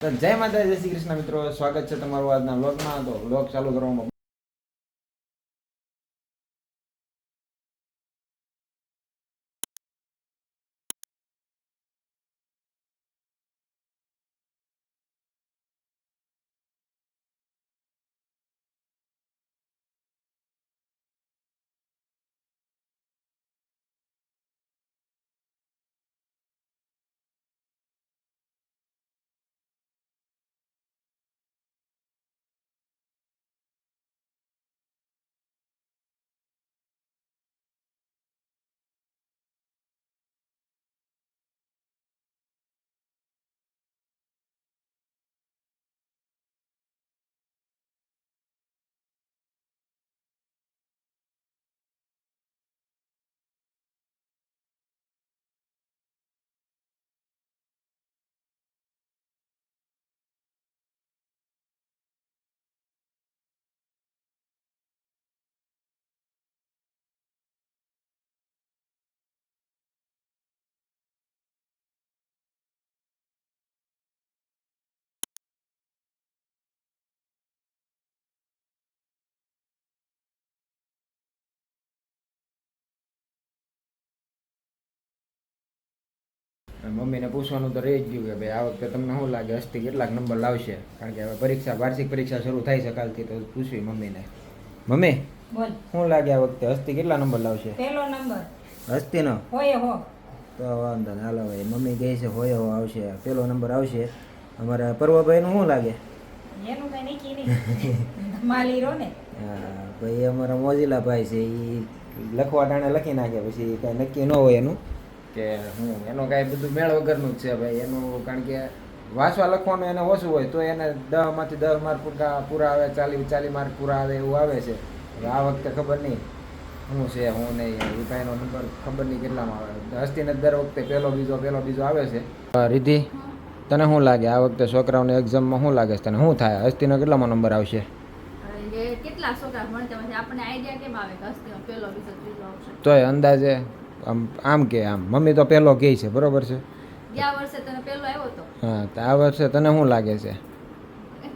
જય માતા જય શ્રી કૃષ્ણ મિત્રો. સ્વાગત છે તમારું આજના બ્લોગમાં તો બ્લોગ ચાલુ કરવામાં મમ્મીને પૂછવાનું તો રહી જ ગયું કે ભાઈ આ વખતે તમને શું લાગે? હસ્તી કેટલાક નંબર લાવશે? કારણ કે હવે પરીક્ષા વાર્ષિક પરીક્ષા શરૂ થાય છે કાલથી તો પૂછવી મમ્મીને. મમ્મી બોલ. શું લાગે આ વખતે? હસ્તી કેટલા નંબર લાવશે? પહેલો નંબર હસ્તીનો હોય હો. તો વાંધો નહીં હાલો ભાઈ. મમ્મી કહે છે હોય હો આવશે. પેલો નંબર આવશે. અમારા પર્વભાઈનું શું લાગે? એનું કઈ નક્કી નહીં. માલી રો ને હા, ભાઈ અમારા મોજીલા ભાઈ છે એ લખવા ટાણે લખી નાખે પછી કાંઈ નક્કી ન હોય એનું. કે હું એનો કાંઈ બધું મેળ વગરનું જ છે ભાઈ. એનું કારણ કે વાંચવા લખવાનું એને ઓછું હોય તો એને દહમાંથી દસ માર્ક પૂરા પૂરા આવે ચાલી ચાલી માર્ક પૂરા આવે એવું આવે છે. આ વખતે ખબર નહીં શું છે હું નહીં રૂપાઈનો નંબર ખબર નહીં કેટલામાં આવે. હસ્તીને દર વખતે પહેલો બીજો પહેલો બીજો આવે છે. રિધિ તને શું લાગે? આ વખતે છોકરાઓને એક્ઝામમાં શું લાગે છે તને? શું થાય? હસ્તીનો કેટલામાં નંબર આવશે? કેટલા છોકરા ભણતા આપણને આઈડિયા કેમ આવે કે હસ્તીનો પહેલો બીજો ત્રીજો આવશે? તોય અંદાજે આમ આમ કે આમ. મમ્મી તો પહેલો કહે છે બરોબર છે? ગયા વર્ષે તને પહેલો આવ્યો તો? હા તો આ વર્ષે તને શું લાગે છે?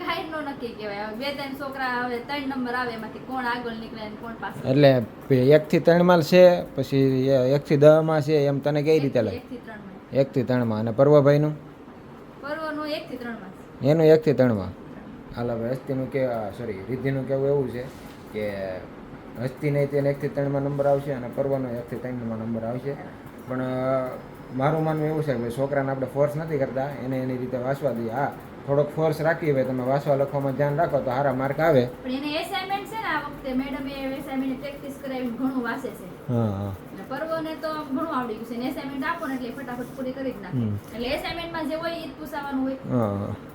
કાંઈ નો નક્કી કહેવાય. બે ત્રણ છોકરા આવે ત્રણ નંબર આવે એમાંથી કોણ આગળ નીકળે અને કોણ પાછળ એટલે પે- એકથી ત્રણમાં છે પછી એ એકથી દસમાં છે એમ તને કઈ રીતે લાગે? એક થી ત્રણમાં અને પર્વભાઈનું? પર્વનું એક થી ત્રણમાં એનું હાલ હવે હસ્તીનું કે સોરી રિદ્ધિનું કેવું એવું છે કે હસ્તી નહીં તેને એકથી ત્રણમાં નંબર આવશે અને કરવાનો એકથી ત્રણમાં નંબર આવશે. પણ મારું માનવું એવું છે કે છોકરાને આપણે ફોર્સ નથી કરતા, એને એની રીતે વાંચવા દઈએ. હા થોડોક ફોર્સ રાખી હવે તમે વાંચવા લખવામાં ધ્યાન રાખો તો સારા માર્ક આવે. પણ એને એસાઇનમેન્ટ છે ને આ વખતે મેડમે એસાઇનમેન્ટ પ્રેક્ટિસ કરાવી ઘણું વાંચે છે. હા હા. પર્વને તો ઘણું આવડી ગયું છે. ને એસાઇનમેન્ટ આપો ને એટલે ફટાફટ પૂરી કરી જ નાખે. એટલે એસાઇનમેન્ટમાં જે હોય એ જ પૂછાવાનું હોય.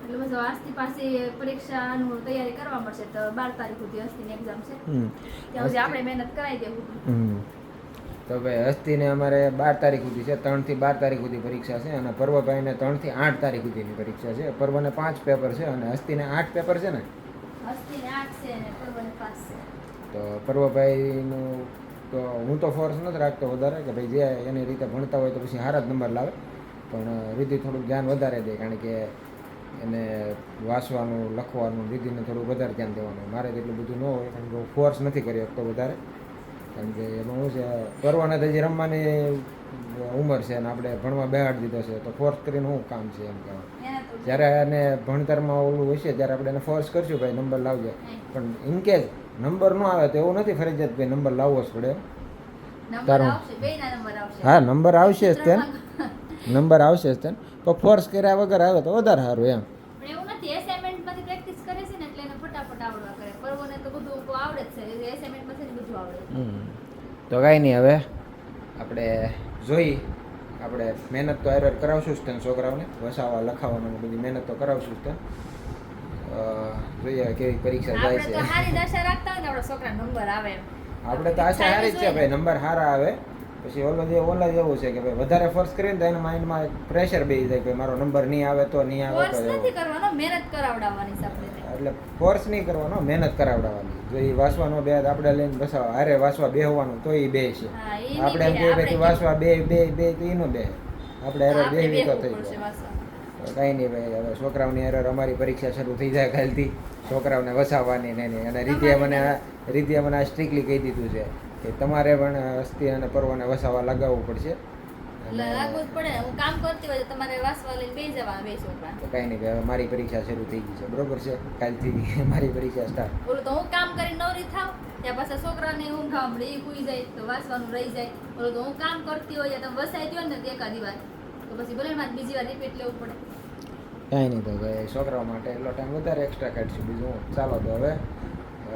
એટલે બસ આજથી પાસે પરીક્ષાનું તૈયારી કરવા મળશે. તો બાર તારીખ સુધી હસ્તીની એક્ઝામ છે. ત્યાં સુધી આપણે મહેનત કરાવી દેવું. હમ. તો ભાઈ હસ્તીને અમારે બાર તારીખ સુધી છે ત્રણથી બાર તારીખ સુધી પરીક્ષા છે અને પર્વભાઈને ત્રણથી આઠ તારીખ સુધીની પરીક્ષા છે. પર્વને પાંચ પેપર છે અને હસ્તીને આઠ પેપર છે ને? તો પર્વભાઈનું તો હું તો ફોર્સ નથી રાખતો વધારે કે ભાઈ જે એની રીતે ભણતા હોય તો પછી સારા જ નંબર લાવે. પણ રીતિ થોડુંક ધ્યાન વધારે દે કારણ કે એને વાંચવાનું લખવાનું રીતિને થોડું વધારે ધ્યાન દેવાનું. મારે એટલું બધું ન હોય કારણ કે હું ફોર્સ નથી કરી શકતો વધારે. કારણ કે એમાં શું છે કરવાના તો હજી રમવાની ઉંમર છે અને આપણે ભણવા બેહાડી દીધો છે તો ફોર્સ કરીને શું કામ છે એમ કહેવાય. જ્યારે એને ભણતરમાં ઓલું હશે ત્યારે આપણે એને ફોર્સ કરશું ભાઈ નંબર લાવજે. પણ ઇનકેસ નંબર ન આવે તો એવું નથી ફરજિયાત ભાઈ નંબર લાવવો જ પડે. તારું. હા નંબર આવશે જ તેન નંબર આવશે જ તેન પણ ફોર્સ કર્યા વગર આવે તો વધારે સારું એમ પણ એવું નથી એસાઇનમેન્ટમાંથી પ્રેક્ટિસ કરે છે ને એટલે એને ફટાફટ આવડવા કરે પર્વને તો બધું આવડે જ છે એસાઇનમેન્ટમાં છે ને બધું આવડે હમ. તો કાંઈ નહીં હવે આપણે જોઈ આપણે મહેનત તો એરર કરાવશું જ તેને છોકરાઓને વસાવા લખાવામાં ને બધી મહેનત તો કરાવશું જ તેને. જોઈએ કેવી પરીક્ષા જાય છે. આપણા તો આશા સારી જ છે ભાઈ નંબર સારા આવે. પછી ઓલો જે ઓલા જ એવું છે કે ભાઈ વધારે ફોર્સ કરીને તો એના માઇન્ડમાં પ્રેશર બેસી જાય કે મારો નંબર નહીં આવે તો નહીં આવે તો મહેનત કરાવડાવવાની એટલે ફોર્સ નહીં કરવાનો મહેનત કરાવડાવવાની. જો એ વાસવાનો બે આપણે લઈને બસાવો. હારે બે બેહવાનું તો એ બે છે. આપણે એમ કહીએ બે, વાસવા બે બે બે તો એનો બે. આપણે હારે બે તો થઈ જાય. કાંઈ નહીં ભાઈ હવે છોકરાઓની હારે અમારી પરીક્ષા શરૂ થઈ જાય કાલથી. છોકરાઓને વસાવવાની ને અને રીતે મને આ- રીતિએ મને આ સ્ટ્રિક્ટલી કહી દીધું છે કે તમારે પણ અસ્થિ અને પર્વને વસાવા લગાવવું પડશે. લાગવું જ પડે. હું કામ કરતી હોય તો તમારે વાસવા લઈને બેસી જવા બે તો કાંઈ નહીં હવે મારી પરીક્ષા શરૂ થઈ ગઈ છે. બરોબર છે? કાલથી મારી પરીક્ષા સ્ટાર્ટ ઓલું તો હું કામ કરીને નવરી થાવ ત્યાં પાછા છોકરાને ઊંઘ ખાવા એ સૂઈ જાય તો વાસવાનું રહી જાય. ઓલું તો હું કામ કરતી હોય તમે વસાઈ દો ને એકાદી વાર તો પછી ભલે મારે બીજી વાર રિપીટ લેવું પડે. કાંઈ નહીં તો ભાઈ છોકરાઓ માટે એટલો ટાઈમ વધારે એક્સ્ટ્રા કાઢશું. બીજું ચાલો તો હવે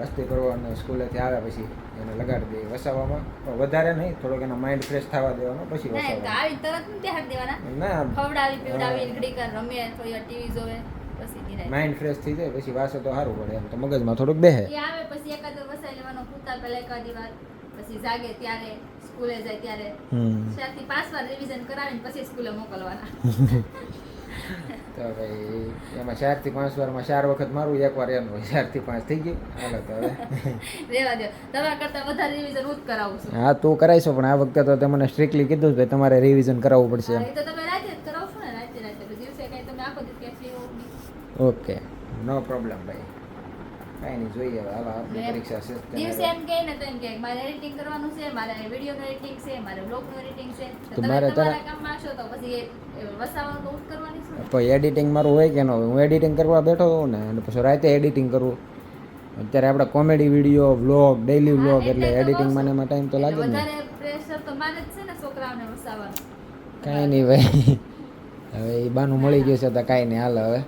અસ્થિ પર્વને સ્કૂલેથી આવ્યા પછી એને લગાડી દઈએ વસાવવામાં. પણ વધારે નહીં થોડોક એનો માઇન્ડ ફ્રેશ થવા દેવાનો પછી આવી તરત બેહાડી દેવાના. ના ખવડાવી પીવડાવી નીકળી કર રમે થોડી ટીવી જોવે પછી માઇન્ડ ફ્રેશ થઈ જાય પછી વાસો તો સારું પડે એમ તો મગજમાં થોડુંક બેહે. એ આવે પછી એકાદ વસાઈ લેવાનો કૂતા પહેલા એકાદી વાર પછી જાગે ત્યારે સ્કૂલે જાય ત્યારે. ચારથી પાંચ વાર રિવિઝન કરાવીને પછી સ્કૂલે મોકલવાના. તો ભાઈ એમાં ચારથી પાંચ વારમાં ચાર વખત મારું એક વાર એનું હોય ચારથી પાંચ થઈ ગયું. હાલો તો હવે. રેવા દો તમારા કરતા વધારે રિવિઝન હું જ કરાવું છું. હા તું કરાવીશું પણ આ વખતે તો તમને સ્ટ્રિક્ટલી કીધું ભાઈ તમારે રિવિઝન કરાવવું પડશે એમ. એ તો તમે રાતે કરાવશો ને રાતે રાતે. દિવસે કઈ તમે આખો દિવસ ક્યાં free હોવ નહીં. ઓકે નો પ્રોબ્લેમ ભાઈ. કાંઈ નહીં જોઈએ હવે. હાલો એમ પરીક્ષા છે. દિવસે એમ કહે ને તો એમ કે મારે એડિટિંગ કરવાનું છે મારે વિડીયોનું એડિટિંગ છે મારે બ્લોગનું એડિટિંગ છે. તો મારે તમારા કામમાં છો તો પછી વસાવાનું કરવાની છું. પછી એડિટિંગ મારું હોય કે ન હોય? હું એડિટિંગ કરવા બેઠો હોઉં ને અને પછી રાતે એડિટિંગ કરું. અત્યારે આપણે comedy video vlog daily vlog એટલે એડિટિંગ મને એમાં ટાઈમ તો લાગે ને વધારે પ્રેશર તો મારે જ છે ને છોકરાઓને વસાવવાનું કાંઈ નહીં ભાઈ. હવે એ બાનું મળી ગયું છે તો કાંઈ નહીં હાલ હવે.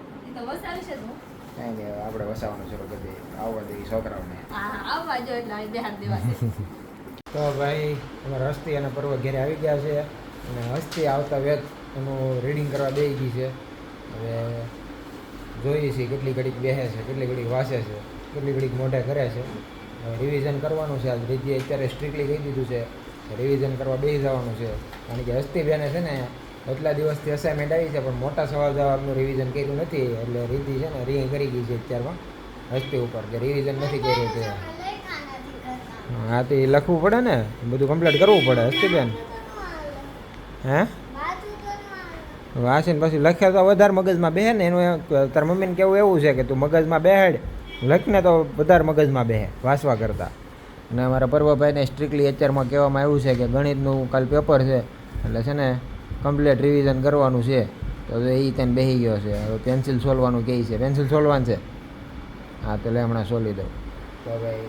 કાંઈ નહીં આપણે વસાવવાનું શરૂ કરી આવવા છોકરાઓને. આવવા જો એટલે અહીં દેવા તો ભાઈ અમારા હસ્તી અને પર્વ ઘેરે આવી ગયા છે અને હસ્તી આવતા વેત એનું રીડિંગ કરવા બેસી ગઈ છે. હવે જોઈએ છીએ કેટલી ઘડીક બેસે છે કેટલી ઘડીક વાંચે છે કેટલી ઘડીક મોઢે કરે છે. રિવિઝન કરવાનું છે આજ રીતિએ અત્યારે સ્ટ્રિક્ટલી કહી દીધું છે રિવિઝન કરવા બેસી જવાનું છે. કારણ કે હસ્તી બેને છે ને એટલા દિવસથી અસાઇનમેન્ટ આવી છે પણ મોટા સવાલ જવાબનું રિવિઝન કર્યું નથી એટલે રીતિ છે ને રી કરી ગઈ છે અત્યારમાં. હસ્તી ઉપર કે રિવિઝન નથી કર્યું તે. હા તો એ લખવું પડે ને? બધું કમ્પ્લીટ કરવું પડે હસ્તીબેન. હે? વાંચીને પછી લખે તો વધારે મગજમાં બેહે ને એનું તાર મમ્મીને કેવું એવું છે કે તું મગજમાં બેહેડ. લખને તો વધારે મગજમાં બેહે વાંચવા કરતાં. અને અમારા પર્વભાઈને સ્ટ્રિક્ટલી અત્યારમાં કહેવામાં આવ્યું છે કે ગણિતનું કાલ પેપર છે એટલે છે ને કમ્પ્લીટ રિવિઝન કરવાનું છે. તો એ તેને બેસી ગયો છે. હવે પેન્સિલ સોલવાનું કહે છે. પેન્સિલ સોલવાનું છે. હા તો લે હમણાં સોલી દઉં તો ભાઈ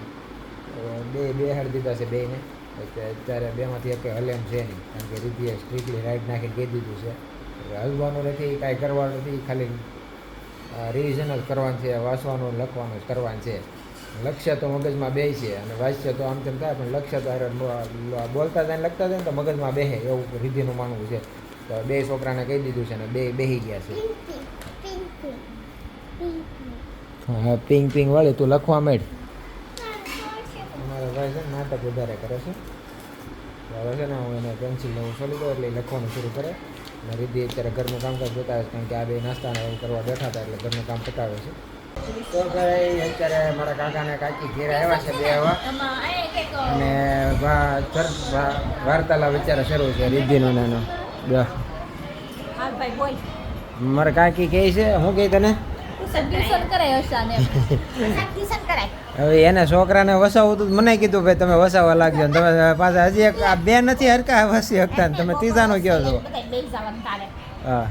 બે બે હાડ દીધા છે બેને અત્યારે બેમાંથી એક હલે એમ છે નહીં. કારણ કે રીતિએ સ્ટ્રીકલી રાઈટ નાખીને કહી દીધું છે. હવે હલવાનું નથી કાંઈ કરવાનું નથી ખાલી રિવિઝન જ કરવાનું છે વાંચવાનું લખવાનું જ કરવાનું છે. લક્ષ્ય તો મગજમાં બે છે અને વાંચ્ય તો આમ તેમ થાય પણ લક્ષ્ય તો બોલતા જાય ને લખતા જાય ને તો મગજમાં બેહે એવું રીતિનું માનવું છે. તો બે છોકરાને કહી દીધું છે ને બે બેહી ગયા છે. હા પિંગ પિંગ વાળી તું લખવા માંડ. અમારો ભાઈ છે ને નાટક વધારે કરે છે. હવે છે ને હું એને પેન્સિલ લેવું સોલી દઉં એટલે લખવાનું શરૂ કરે. અને રીતિ અત્યારે ઘરનું કામકાજ બતાવે છે કારણ કે આ બે નાસ્તાને એવું કરવા બેઠા હતા એટલે ઘરનું કામ પતાવે છે. તો ભાઈ અત્યારે મારા કાકા ને કાકી ઘેરે આવ્યા છે બે આવા અને વાર્તાલાપ અત્યારે શરૂ છે રીતિનો ને એનો. બે હા ભાઈ મારા કાકી કહે છે હું કહી તને? હવે એને છોકરાને વસાવવું હતું તો મને કીધું ભાઈ તમે વસાવવા લાગજો તમે પાછા હજી એક આ બે નથી હરકા વસી હકતા ને તમે ત્રીજાનું કહો છો. હા.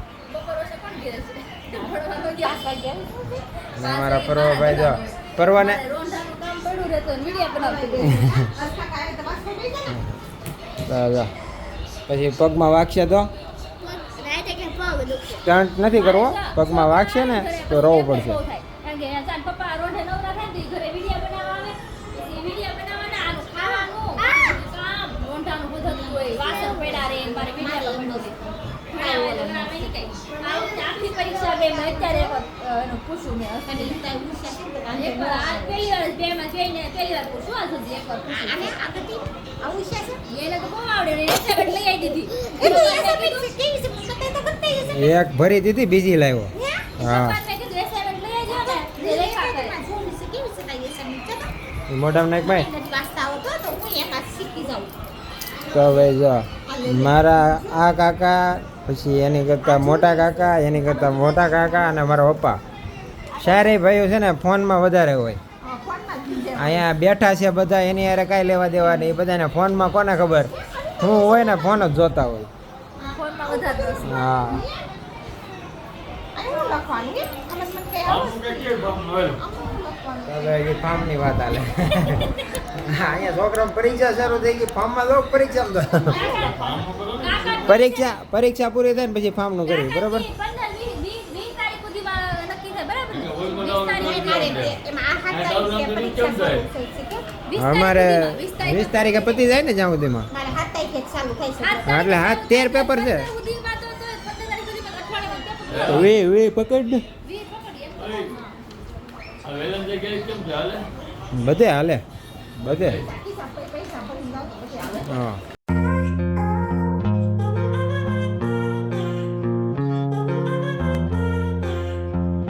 મારા પરવા પર્વભાઈ જો પર્વને. પછી પગમાં વાગશે તો? સ્ટન્ટ નથી કરવો. પગમાં વાગશે ને તો રહવું પડશે. આવે. અ, એનું તો બહુ આવડે ને લઈ આવી દીધી. એક ભરી દીધી બીજી લાવ્યો. હા. મોઢામાં નાખ ભાઈ. તો ભાઈ જો મારા આ કાકા પછી એની કરતાં મોટા કાકા એની કરતાં મોટા કાકા અને મારા પપ્પા. ચારેય ભાઈઓ છે ને ફોનમાં વધારે હોય. અહીંયા બેઠા છે બધા એની યારે કાંઈ લેવા દેવા નહીં. એ બધાને ફોનમાં કોને ખબર? હું હોય ને ફોન જ જોતા હોય. હા. લખવાનું. કે? આમાં મને કંઈ આવડતું નથી. આમાં શું લખવાનું? હવે ફાર્મની વાત હાલે. અહીંયા છોકરા પરીક્ષા શરૂ થઈ ગઈ. ફાર્મમાં તો પરીક્ષા પરીક્ષા પરીક્ષા પૂરી થાય ને પછી ફાર્મનું કરવું બરાબર? અમારે વીસ તારીખે પતી જાય ને જ્યાં સુધીમાં. એટલે હાથ તેર પેપર છે. પંદર સુધીમાં તો તો પંદર તારીખ સુધીમાં અઠવાડિયામાં પેપર તો વે વે પકડ ને. બધે હાલે બધે. હા